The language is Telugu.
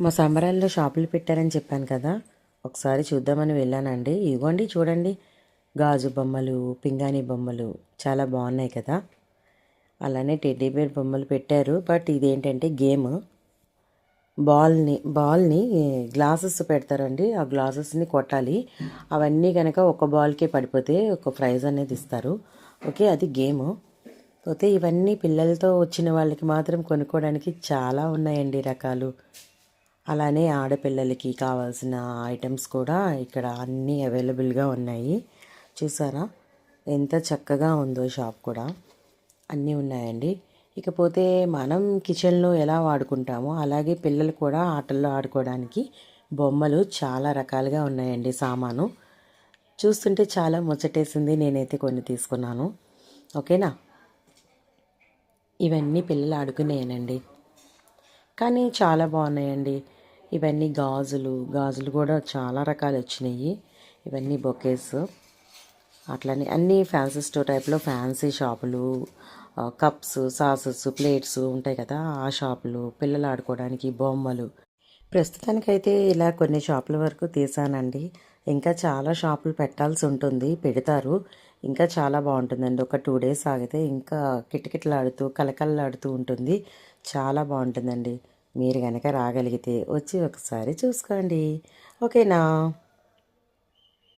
మా సంబరాల్లో షాపులు పెట్టారని చెప్పాను కదా. ఒకసారి చూద్దామని వెళ్ళానండి. ఇవ్వండి చూడండి. గాజు బొమ్మలు పింగాణి బొమ్మలు చాలా బాగున్నాయి కదా. అలానే టెడ్డీ బేర్ బొమ్మలు పెట్టారు. బట్ ఇదేంటంటే గేమ్. బాల్ని బాల్ని గ్లాసెస్ పెడతారండి. ఆ గ్లాసెస్ని కొట్టాలి. అవన్నీ కనుక ఒక బాల్కే పడిపోతే ఒక ప్రైజ్ అనేది ఇస్తారు. ఓకే అది గేమ్. పోతే ఇవన్నీ పిల్లలతో వచ్చిన వాళ్ళకి మాత్రం కొనుక్కోవడానికి చాలా ఉన్నాయండి రకాలు. అలానే ఆడపిల్లలకి కావాల్సిన ఐటమ్స్ కూడా ఇక్కడ అన్నీ అవైలబుల్గా ఉన్నాయి. చూసారా? ఎంత చక్కగా ఉందో షాప్ కూడా. అన్నీ ఉన్నాయండి. ఇకపోతే మనం కిచెన్లో ఎలా వాడుకుంటామో అలాగే పిల్లలు కూడా ఆటల్లో ఆడుకోవడానికి బొమ్మలు చాలా రకాలుగా ఉన్నాయండి సామాను. చూస్తుంటే చాలా ముచ్చటేసింది నేనైతే కొన్ని తీసుకున్నాను. ఓకేనా? ఇవన్నీ పిల్లలు ఆడుకునేయనండి. కానీ చాలా బాగున్నాయండి. ఇవన్నీ గాజులు గాజులు కూడా చాలా రకాలు వచ్చినాయి. ఇవన్నీ బొకేస్. అట్లనే అన్ని ఫ్యాన్సీ స్టోర్ టైప్లో ఫ్యాన్సీ షాపులు కప్స్ సాసెస్ ప్లేట్స్ ఉంటాయి కదా ఆ షాపులు పిల్లలు ఆడుకోవడానికి బొమ్మలు. ప్రస్తుతానికైతే ఇలా కొన్ని షాపుల వరకు తీసానండి. ఇంకా చాలా షాపులు పెట్టాల్సి ఉంటుంది పెడతారు. ఇంకా చాలా బాగుంటుందండి. ఒక టూ డేస్ ఆగితే ఇంకా కిటకిటలాడుతూ కలకలలాడుతూ ఉంటుంది. చాలా బాగుంటుందండి. మీరు కనుక రాగలిగితే వచ్చి ఒకసారి చూసుకోండి. ఓకేనా?